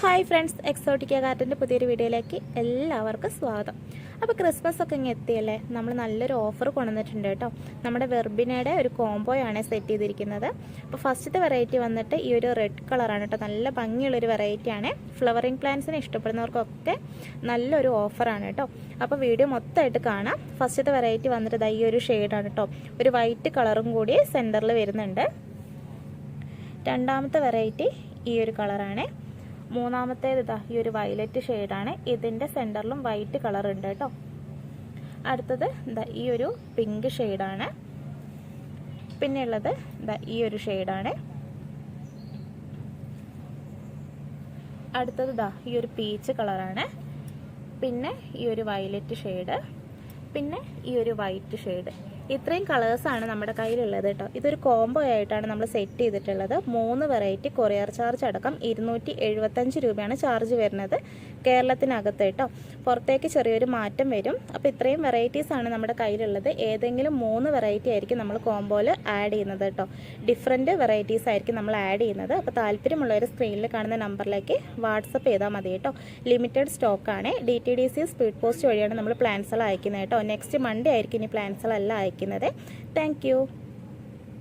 Hi friends Exotica ഗാർഡന്റെ പുതിയൊരു വീഡിയോയിലേക്ക് എല്ലാവർക്കും സ്വാഗതം. അപ്പോൾ ക്രിസ്മസ് ഒക്കെ ഇങ്ങ് എത്തിയല്ലേ? നമ്മൾ നല്ലൊരു ഓഫർ കൊണ്ടുവന്നിട്ടുണ്ട് കേട്ടോ. നമ്മുടെ വെർബിനയുടെ ഒരു കോംബോയാണ് സെറ്റ് ചെയ്തിരിക്കുന്നത്. അപ്പോൾ ഫസ്റ്റത്തെ വെറൈറ്റി വന്നിട്ട് ഈ ഒരു റെഡ് കളറാണ് കേട്ടോ. നല്ല ഭംഗിയുള്ളൊരു വെറൈറ്റിയാണ് ഫ്ലവറിങ് പ്ലാന്റ്സിനെ ഇഷ്ടപ്പെടുന്നവർക്കൊക്കെ നല്ലൊരു ഓഫറാണ് കേട്ടോ. അപ്പോൾ വീഡിയോ മൊത്തമായിട്ട് കാണാം. ഫസ്റ്റത്തെ വെറൈറ്റി വന്നിട്ട് ഈ ഒരു ഷെയ്ഡാണ് കേട്ടോ. ഒരു വൈറ്റ് കളറും കൂടി സെന്ററിൽ വരുന്നുണ്ട്. രണ്ടാമത്തെ വെറൈറ്റി ഈ ഒരു കളറാണ് മൂന്നാമത്തേത് ഇതാ ഈ ഒരു വയലറ്റ് ഷെയ്ഡാണ്. ഇതിന്റെ സെന്ററിലും വൈറ്റ് കളർ ഉണ്ട് കേട്ടോ. അടുത്തത് ഇതാ ഈ ഒരു പിങ്ക് ഷെയ്ഡാണ്. പിന്നെ ഉള്ളത് ഇതാ ഈ ഒരു ഷെയ്ഡാണ്. അടുത്തത് ഇതാ ഈ ഒരു പീച്ച് കളറാണ്. പിന്നെ ഈ ഒരു വയലറ്റ് ഷെയ്ഡ്. പിന്നെ ഈ ഒരു വൈറ്റ് ഷെയ്ഡ്. ഇത്രയും കളേഴ്സാണ് നമ്മുടെ കയ്യിലുള്ളത് കേട്ടോ ഇതൊരു കോംബോ ആയിട്ടാണ് നമ്മൾ സെറ്റ് ചെയ്തിട്ടുള്ളത്. മൂന്ന് വെറൈറ്റി കൊറിയർ ചാർജ് അടക്കം ഇരുന്നൂറ്റി എഴുപത്തഞ്ച് രൂപയാണ് ചാർജ് വരുന്നത് കേരളത്തിനകത്ത് കേട്ടോ പുറത്തേക്ക് ചെറിയൊരു മാറ്റം വരും. അപ്പോൾ ഇത്രയും വെറൈറ്റീസ് ആണ് നമ്മുടെ കയ്യിലുള്ളത്. ഏതെങ്കിലും മൂന്ന് വെറൈറ്റി ആയിരിക്കും നമ്മൾ കോംബോയിൽ ആഡ് ചെയ്യുന്നത് കേട്ടോ ഡിഫറെന്റ് വെറൈറ്റീസ് ആയിരിക്കും നമ്മൾ ആഡ് ചെയ്യുന്നത്. അപ്പോൾ താല്പര്യമുള്ളവർ സ്ക്രീനിൽ കാണുന്ന നമ്പറിലേക്ക് വാട്സപ്പ് ചെയ്താൽ മതി കേട്ടോ ലിമിറ്റഡ് സ്റ്റോക്കാണ് D T D C speed post വഴിയാണ് നമ്മൾ പ്ലാൻസുകൾ അയക്കുന്നത് കേട്ടോ നെക്സ്റ്റ് മൺഡേ ആയിരിക്കും ഇനി പ്ലാൻസുകളെല്ലാം അയക്കുന്നത്. താങ്ക്